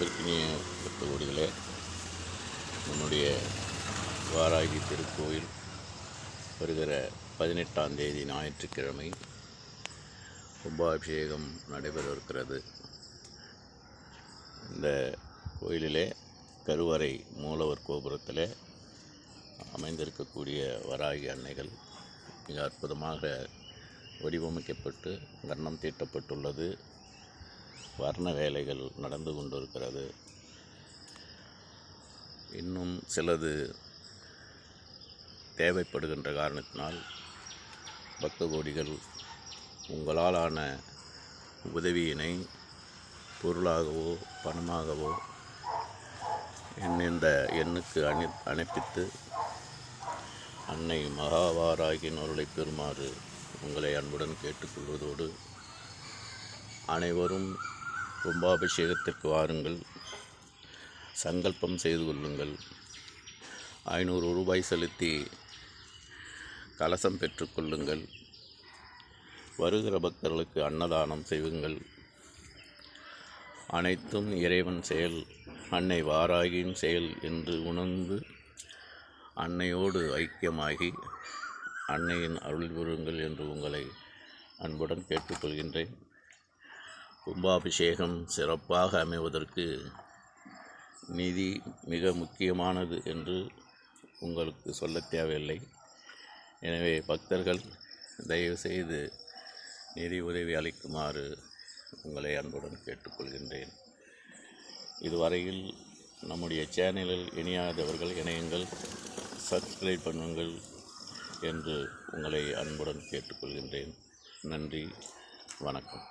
அன்பிற்கினிய பக்தகோடிகளே நம்முடைய வாராகி திருக்கோயில் வருகிற பதினெட்டாம் தேதி ஞாயிற்றுக்கிழமை கும்பாபிஷேகம் நடைபெற இருக்கிறது இந்த கோயிலிலே கருவறை மூலவர் கோபுரத்தில் அமைந்திருக்கக்கூடிய வராகி அன்னைகள் மிக அற்புதமாக வடிவமைக்கப்பட்டு வண்ணம் தீட்டப்பட்டுள்ளது. வர்ண வேலைகள் நடந்து கொண்டிருக்கிறது. இன்னும் சிலது தேவைப்படுகின்ற காரணத்தினால் பக்த கோடிகள் உங்களாலான உதவியினை பொருளாகவோ பணமாகவோ என் இந்த எண்ணுக்கு அனு அனுப்பித்து அன்னை மகாவாராகின் அருளை பெறுமாறு உங்களை அன்புடன் கேட்டுக்கொள்வதோடு அனைவரும் கும்பாபிஷேகத்திற்கு வாருங்கள். சங்கல்பம் செய்து கொள்ளுங்கள். ஐநூறு ரூபாய் செலுத்தி கலசம் பெற்றுக்கொள்ளுங்கள் வருகிற பக்தர்களுக்கு அன்னதானம் செய்யுங்கள். அனைத்தும் இறைவன் செயல் அன்னை வாராகியின் செயல் என்று உணர்ந்து அன்னையோடு ஐக்கியமாகி அன்னையின் அருள் பெறுங்கள் என்று உங்களை அன்புடன் கேட்டுக்கொள்கின்றேன். கும்பாபிஷேகம் சிறப்பாக அமைவதற்கு நிதி மிக முக்கியமானது என்று உங்களுக்கு சொல்ல தேவையில்லை. எனவே பக்தர்கள் தயவுசெய்து நிதி உதவி அளிக்குமாறு உங்களை அன்புடன் கேட்டுக்கொள்கின்றேன். இதுவரையில் நம்முடைய சேனலில் இணையாதவர்கள் இணையுங்கள் சப்ஸ்கிரைப் பண்ணுங்கள் என்று உங்களை அன்புடன் கேட்டுக்கொள்கின்றேன். நன்றி வணக்கம்.